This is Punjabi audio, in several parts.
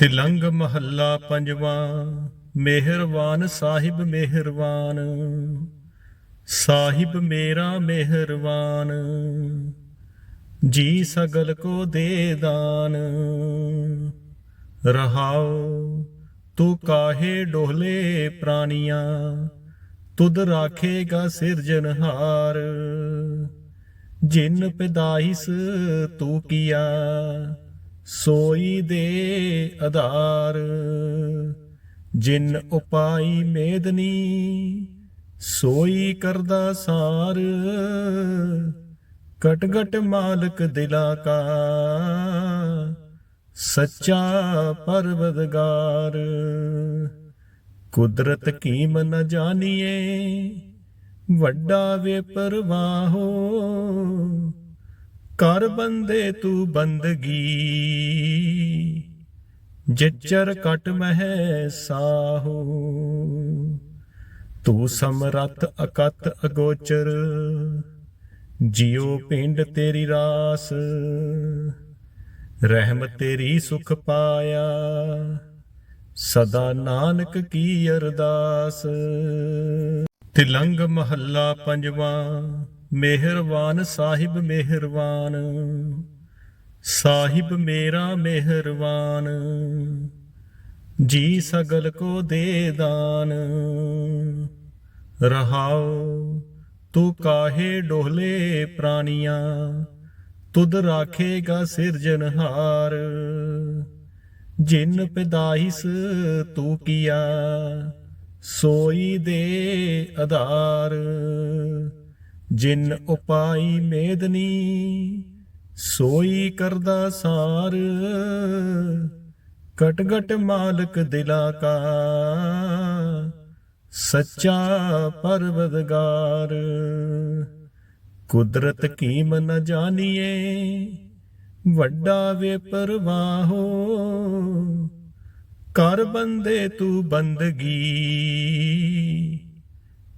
ਤਿਲੰਗ ਮਹੱਲਾ ਪੰਜਵਾਂ, ਮਿਹਰਵਾਨ ਸਾਹਿਬ ਮਿਹਰਵਾਨ। ਸਾਹਿਬ ਮੇਰਾ ਮਿਹਰਵਾਨ, ਜੀ ਸਗਲ ਕੋ ਦੇ ਦਾਨ। ਰਹਾਉ, ਤੂੰ ਕਾਹੇ ਡੋਲੇ ਪ੍ਰਾਨੀਆਂ ਤੁਧ ਰਾਖੇਗਾ ਸਿਰਜਨਹਾਰ ਜਿਨ ਪਿਦਾਇਸ ਤੂੰ ਕੀਆ ਸੋਈ ਦੇ ਆਧਾਰ, ਜਿਨ ਉਪਾਈ ਮੇਦਨੀ, ਸੋਈ ਕਰਦਾ ਸਾਰ। ਘਟ ਘਟ ਮਾਲਕ ਦਿਲਾ ਕਾ ਸੱਚਾ ਪਰਵਦਗਾਰ। ਕੁਦਰਤ ਕੀਮ ਨ ਜਾਣੀਏ ਵੱਡਾ ਵੇ ਪਰਵਾਹੋ ਕਰ ਬੰਦੇ ਤੂੰ ਬੰਦਗੀ। ਜਿਚਰ ਕਟ ਮਹਿ ਸਾਹੋ ਤੂੰ ਸਮਰੱਥ ਅਕਤ ਅਗੋਚਰ। ਜਿਉ ਪਿੰਡ ਤੇਰੀ ਰਾਸ। ਰਹਿਮ ਤੇਰੀ ਸੁਖ ਪਾਇਆ। ਸਦਾ ਨਾਨਕ ਕੀ ਅਰਦਾਸ। ਤਿਲੰਗ ਮਹੱਲਾ ਪੰਜਵਾਂ। ਮਿਹਰਬਾਨ ਸਾਹਿਬ ਮਿਹਰਬਾਨ, ਸਾਹਿਬ ਮੇਰਾ ਮਿਹਰਬਾਨ, ਜੀ ਸਗਲ ਕੋ ਦੇ ਦਾਨ। ਰਹਾਉ, ਤੂੰ ਕਾਹੇ ਡੋਲੇ ਪ੍ਰਾਨੀਆਂ ਤੁਧ ਰਾਖੇਗਾ ਸਿਰਜਨਹਾਰ ਜਿਨ ਪਿਦਾਇਸ ਤੂੰ ਕੀਆ, ਸੋਈ ਦੇ ਆਧਾਰ ਜਿਨ ਉਪਾਈ ਮੇਦਨੀ, ਸੋਈ ਕਰਦਾ ਸਾਰ। ਘਟ ਘਟ ਮਾਲਕ ਦਿਲਾ ਕਾ ਸੱਚਾ ਪਰਵਦਗਾਰ। ਕੁਦਰਤ ਕੀਮ ਨ ਜਾਣੀਏ, ਵੱਡਾ ਵੇ ਪਰਵਾਹੋ ਕਰ ਬੰਦੇ ਤੂੰ ਬੰਦਗੀ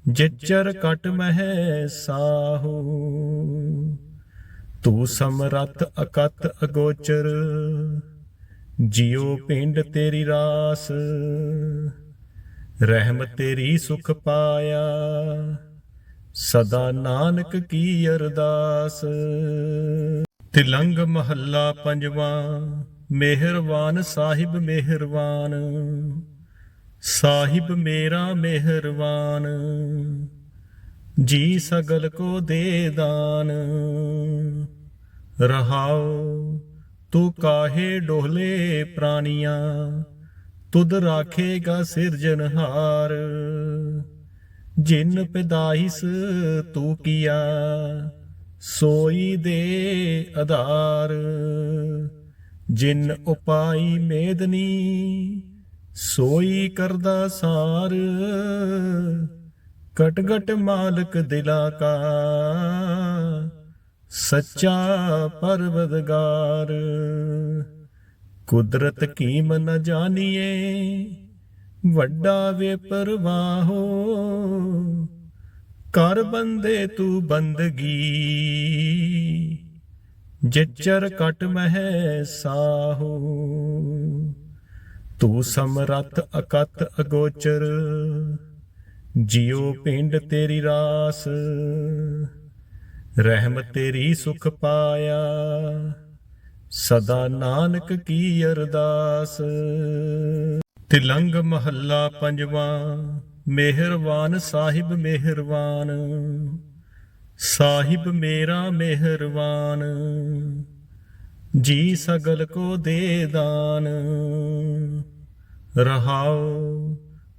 ਜਿਚਰ ਕਟ ਮਹਿ ਸਾਹੋ ਤੂੰ ਸਮਰਤ ਅਕਤ ਅਗੋਚਰ, ਜਿਉ ਪਿੰਡ ਤੇਰੀ ਰਾਸ, ਰਹਿਮ ਤੇਰੀ ਸੁਖ ਪਾਇਆ, ਸਦਾ ਨਾਨਕ ਕੀ ਅਰਦਾਸ। ਤਿਲੰਗ ਮਹੱਲਾ ਪੰਜਵਾਂ, ਮਿਹਰਵਾਨ ਸਾਹਿਬ ਮਿਹਰਵਾਨ ਸਾਹਿਬ ਮੇਰਾ ਮਿਹਰਵਾਨ ਜੀ ਸਗਲ ਕੋ ਦੇ ਦਾਨ। ਰਹਾਉ, ਤੂੰ ਕਾਹੇ ਡੋਲੇ ਪ੍ਰਾਨੀਆਂ ਤੁਧ ਰਾਖੇਗਾ ਸਿਰਜਨਹਾਰ ਜਿਨ ਪਿਦਾਇਸ ਤੂੰ ਕੀਆ, ਸੋਈ ਦੇ ਆਧਾਰ। ਜਿਨ ਉਪਾਈ ਮੇਦਨੀ ਸੋਈ ਕਰਦਾ ਸਾਰ। ਘਟ ਘਟ ਮਾਲਕ ਦਿਲਾ ਕਾ ਸੱਚਾ ਪਰਵਦਗਾਰ ਕੁਦਰਤ ਕੀਮ ਨ ਜਾਣੀਏ, ਵੱਡਾ ਵੇ ਪਰਵਾਹੋ ਕਰ ਬੰਦੇ ਤੂੰ ਬੰਦਗੀ। ਜਿਚਰ ਕਟ ਮਹਿ ਸਾਹੋ ਤੂੰ ਸਮਰੱਥ ਅਕਤ ਅਗੋਚਰ, ਜਿਉ ਪਿੰਡ ਤੇਰੀ ਰਾਸ, ਰਹਿਮ ਤੇਰੀ ਸੁਖ ਪਾਇਆ, ਸਦਾ ਨਾਨਕ ਕੀ ਅਰਦਾਸ। ਤਿਲੰਗ ਮਹੱਲਾ ਪੰਜਵਾਂ, ਮਿਹਰਵਾਨ ਸਾਹਿਬ ਮਿਹਰਵਾਨ, ਸਾਹਿਬ ਮੇਰਾ ਮਿਹਰਵਾਨ, ਜੀ ਸਗਲ ਕੋ ਦੇ ਦਾਨ। ਰਹਾਉ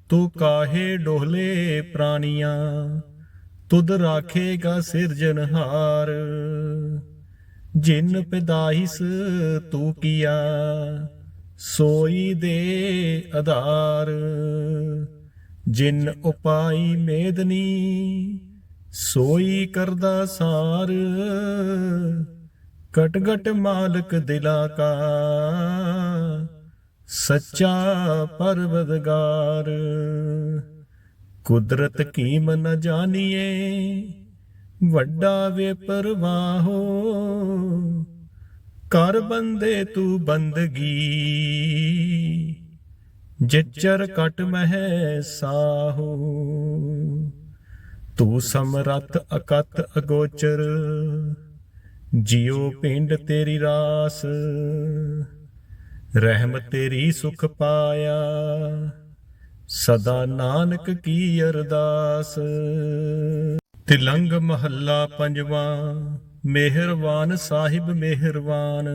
ਤੂੰ ਕਾਹੇ ਡੋਲੇ ਪ੍ਰਾਣੀਆਂ? ਤੁਧ ਰਾਖੇਗਾ ਸਿਰਜਨਹਾਰ ਜਿਨ ਪਿਦਾਇਸ ਤੂੰ ਕੀਆ, ਸੋਈ ਦੇ ਆਧਾਰ। ਜਿਨ ਉਪਾਈ ਮੇਦਨੀ, ਸੋਈ ਕਰਦਾ ਸਾਰ। ਕਟ ਕਟ ਮਾਲਕ ਦਿਲਾ ਕਾ ਸੱਚਾ ਪਰਵਦਗਾਰ। ਕੁਦਰਤ ਕੀਮ ਨ ਜਾਣੀਏ, ਵੱਡਾ ਵੇ ਪਰਵਾਹੋ ਕਰ ਬੰਦੇ ਤੂੰ ਬੰਦਗੀ, ਜਿਚਰ ਕਟ ਮਹਿ ਸਾਹੂ ਤੂੰ ਸਮਰੱਥ ਅਕਤ ਅਗੋਚਰ, ਜਿਉ ਪਿੰਡ ਤੇਰੀ ਰਾਸ। ਰਹਿਮ ਤੇਰੀ ਸੁਖ ਪਾਇਆ। ਸਦਾ ਨਾਨਕ ਕੀ ਅਰਦਾਸ। ਤਿਲੰਗ ਮਹੱਲਾ ਪੰਜਵਾਂ, ਮਿਹਰਵਾਨ ਸਾਹਿਬ ਮਿਹਰਵਾਨ।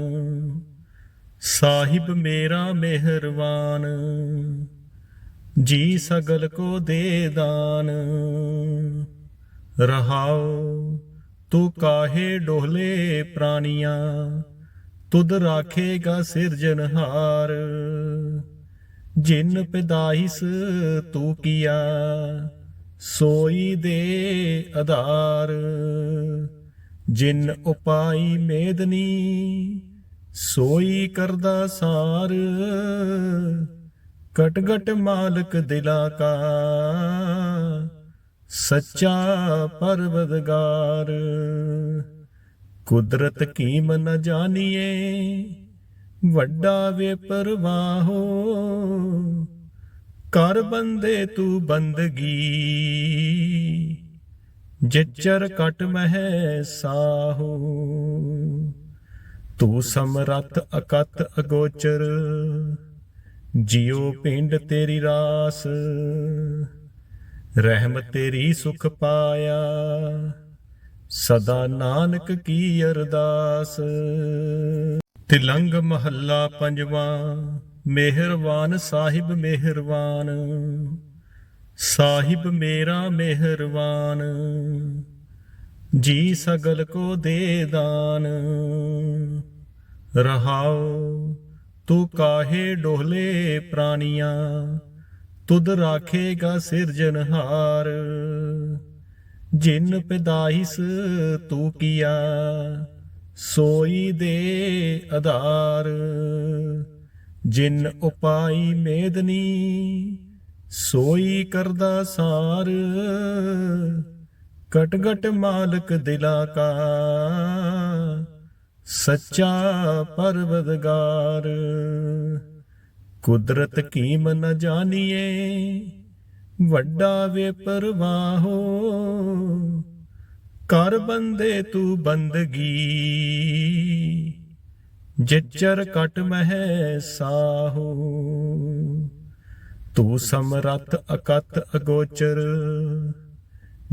ਸਾਹਿਬ ਮੇਰਾ ਮਿਹਰਵਾਨ, ਜੀ ਸਗਲ ਕੋ ਦੇ ਦਾਨ। ਰਹਾਉ ਤੂੰ ਕਾਹੇ ਡੋਲੇ ਪ੍ਰਾਨੀਆਂ ਤੁਧ ਰਾਖੇਗਾ ਸਿਰਜਨਹਾਰ ਜਿਨ ਪਿਦਾਇਸ ਤੂੰ ਕੀਆ, ਸੋਈ ਦੇ ਆਧਾਰ। ਜਿਨ ਉਪਾਈ ਮੇਦਨੀ, ਸੋਈ ਕਰਦਾ ਸਾਰ। ਘਟ ਘਟ ਮਾਲਕ ਦਿਲਾ ਕਾ ਸੱਚਾ ਪਰਵਦਗਾਰ। ਕੁਦਰਤ ਕੀਮ ਨ ਜਾਣੀਏ, ਵੱਡਾ ਵੇ ਪਰਵਾਹੋ ਕਰ ਬੰਦੇ ਤੂੰ ਬੰਦਗੀ, ਜਿਚਰ ਕਟ ਮਹਿ ਸਾਹੋ ਤੂੰ ਸਮਰੱਥ ਅਕਤ ਅਗੋਚਰ, ਜਿਉ ਪਿੰਡ ਤੇਰੀ ਰਾਸ। ਰਹਿਮ ਤੇਰੀ ਸੁਖ ਪਾਇਆ। ਸਦਾ ਨਾਨਕ ਕੀ ਅਰਦਾਸ। ਤਿਲੰਗ ਮਹੱਲਾ ਪੰਜਵਾਂ, ਮਿਹਰਵਾਨ ਸਾਹਿਬ ਮਿਹਰਵਾਨ। ਸਾਹਿਬ ਮੇਰਾ ਮਿਹਰਵਾਨ, ਜੀ ਸਗਲ ਕੋ ਦੇ ਦਾਨ। ਰਹਾਉ, ਤੂੰ ਕਾਹੇ ਡੋਲੇ ਪ੍ਰਾਨੀਆਂ ਤੁਧ ਰਾਖੇਗਾ ਸਿਰਜਨਹਾਰ ਜਿਨ ਪਿਦਾਇਸ ਤੂੰ ਕੀਆ, ਸੋਈ ਦੇ ਆਧਾਰ। ਜਿਨ ਉਪਾਈ ਮੇਦਨੀ, ਸੋਈ ਕਰਦਾ ਸਾਰ। ਕਟਗਟ ਮਾਲਕ ਦਿਲਾ ਕਾ ਸੱਚਾ ਪਰਵਦਗਾਰ। ਕੁਦਰਤ ਕੀਮ ਨ ਜਾਣੀਏ ਵੱਡਾ ਵੇ ਪਰਵਾਹੋ ਕਰ ਬੰਦੇ ਤੂੰ ਬੰਦਗੀ। ਜਿਚਰ ਕਟ ਮਹਿ ਸਾਹੋ ਤੂੰ ਸਮਰੱਥ ਅਕਤ ਅਗੋਚਰ।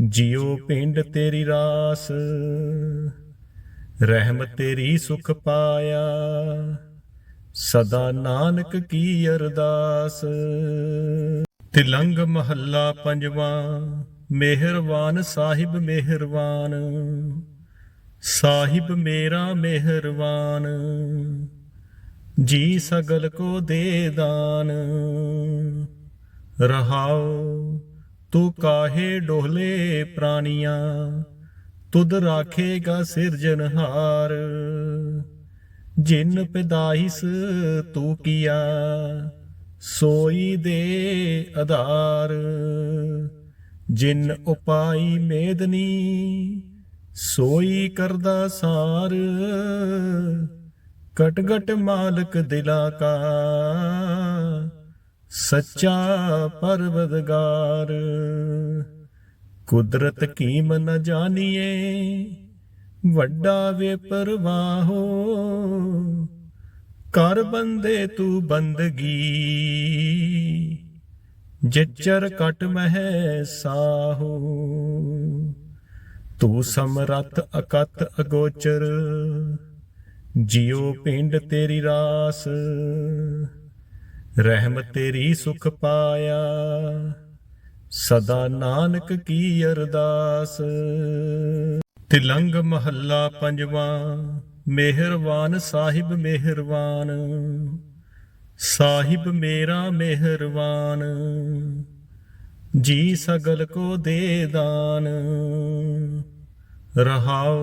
ਜਿਉ ਪਿੰਡ ਤੇਰੀ ਰਾਸ। ਰਹਿਮ ਤੇਰੀ ਸੁਖ ਪਾਇਆ। ਸਦਾ ਨਾਨਕ ਕੀ ਅਰਦਾਸ। ਤਿਲੰਗ ਮਹੱਲਾ ਪੰਜਵਾਂ, ਮਿਹਰਵਾਨ ਸਾਹਿਬ ਮਿਹਰਵਾਨ, ਸਾਹਿਬ ਮੇਰਾ ਮਿਹਰਵਾਨ, ਜੀ ਸਗਲ ਕੋ ਦੇ ਦਾਨ। ਰਹਾਉ, ਤੂੰ ਕਾਹੇ ਡੋਲੇ ਪ੍ਰਾਨੀਆਂ ਤੁਧ ਰਾਖੇਗਾ ਸਿਰਜਨਹਾਰ ਜਿਨ ਪਿਦਾਇਸ ਤੂੰ ਕੀਆ ਸੋਈ ਦੇ ਆਧਾਰ, ਜਿਨ ਉਪਾਈ ਮੇਦਨੀ, ਸੋਈ ਕਰਦਾ ਸਾਰ। ਕਟਗਟ ਮਾਲਕ ਦਿਲਾ ਕਾ ਸੱਚਾ ਪਰਵਦਗਾਰ। ਕੁਦਰਤ ਕੀਮ ਨ ਜਾਣੀਏ ਵੱਡਾ ਵੇ ਪਰਵਾਹੋ ਕਰ ਬੰਦੇ ਤੂੰ ਬੰਦਗੀ। ਜਿਚਰ ਕਟ ਮਹਿ ਸਾਹੋ ਤੂੰ ਸਮਰੱਥ ਅਕਤ ਅਗੋਚਰ। ਜਿਉ ਪਿੰਡ ਤੇਰੀ ਰਾਸ। ਰਹਿਮ ਤੇਰੀ ਸੁਖ ਪਾਇਆ। ਸਦਾ ਨਾਨਕ ਕੀ ਅਰਦਾਸ। ਤਿਲੰਗ ਮਹੱਲਾ ਪੰਜਵਾਂ। ਮਿਹਰਬਾਨ ਸਾਹਿਬ ਮਿਹਰਬਾਨ, ਸਾਹਿਬ ਮੇਰਾ ਮਿਹਰਬਾਨ, ਜੀ ਸਗਲ ਕੋ ਦੇ ਦਾਨ। ਰਹਾਉ,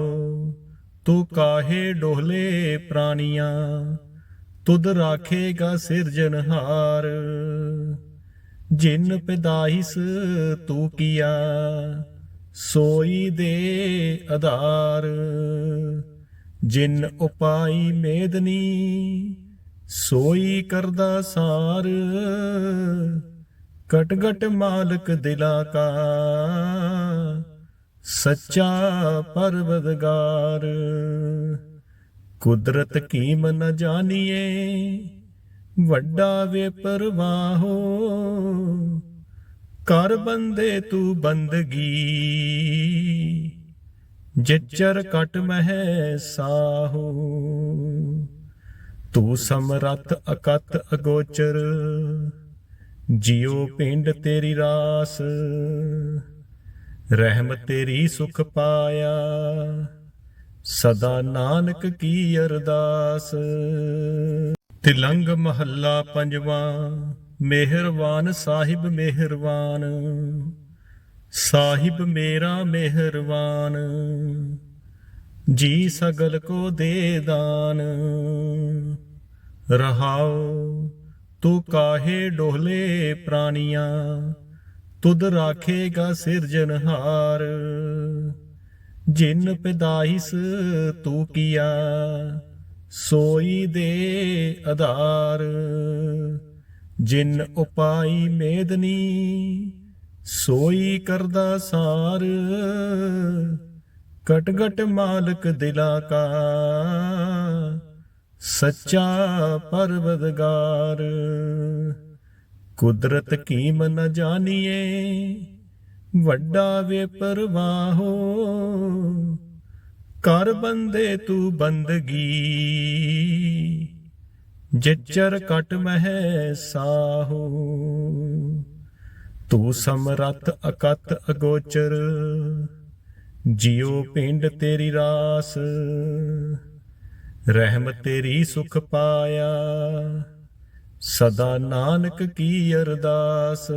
ਤੂੰ ਕਾਹੇ ਡੋਲੇ ਪ੍ਰਾਣੀਆਂ, ਤੁਧ ਰਾਖੇਗਾ ਸਿਰਜਨਹਾਰ ਜਿਨ ਪਿਦਾਇਸ ਤੂੰ ਕੀਆ, ਸੋਈ ਦੇ ਆਧਾਰ। ਜਿਨ ਉਪਾਈ ਮੇਦਨੀ, ਸੋਈ ਕਰਦਾ ਸਾਰ। ਘਟ ਘਟ ਮਾਲਕ ਦਿਲਾ ਕਾ ਸੱਚਾ ਪਰਵਦਗਾਰ। ਕੁਦਰਤ ਕੀਮ ਨ ਜਾਣੀਏ, ਵੱਡਾ ਵੇ ਪਰਵਾਹੋ ਕਰ ਬੰਦੇ ਤੂੰ ਬੰਦਗੀ ਜਿਚਰ ਕਟ ਮਹਿ ਸਾਹੋ ਤੂੰ ਸਮਰੱਥ ਅਕਤ ਅਗੋਚਰ, ਜਿਉ ਪਿੰਡ ਤੇਰੀ ਰਾਸ, ਰਹਿਮ ਤੇਰੀ ਸੁਖ ਪਾਇਆ, ਸਦਾ ਨਾਨਕ ਕੀ ਅਰਦਾਸ। ਤਿਲੰਗ ਮਹੱਲਾ ਪੰਜਵਾਂ, ਮਿਹਰਵਾਨ ਸਾਹਿਬ ਮਿਹਰਵਾਨ ਸਾਹਿਬ ਮੇਰਾ ਮਿਹਰਬਾਨ, ਜੀ ਸਗਲ ਕੋ ਦੇ ਦਾਨ। ਰਹਾਉ, ਤੂੰ ਕਾਹੇ ਡੋਲੇ ਪ੍ਰਾਨੀਆਂ ਤੁਧ ਰਾਖੇਗਾ ਸਿਰਜਨਹਾਰ ਜਿਨ ਪਿਦਾਇਸ ਤੂੰ ਕੀਆ, ਸੋਈ ਦੇ ਆਧਾਰ। ਜਿਨ ਉਪਾਈ ਮੇਦਨੀ ਸੋਈ ਕਰਦਾ ਸਾਰ ਘਟ ਘਟ ਮਾਲਕ ਦਿਲਾ ਕਾ ਸੱਚਾ ਪਰਵਦਗਾਰ। ਕੁਦਰਤ ਕੀਮ ਨ ਜਾਣੀਏ, ਵੱਡਾ ਵੇ ਪਰਵਾਹੋ ਕਰ ਬੰਦੇ ਤੂੰ ਬੰਦਗੀ, ਜਿਚਰ ਕਟ ਮਹਿ ਸਾਹੋ ਤੂੰ ਸਮਰੱਥ ਅਕਤ ਅਗੋਚਰ, ਜਿਉ ਪਿੰਡ ਤੇਰੀ ਰਾਸ, ਰਹਿਮ ਤੇਰੀ ਸੁਖ ਪਾਇਆ, ਸਦਾ ਨਾਨਕ ਕੀ ਅਰਦਾਸ।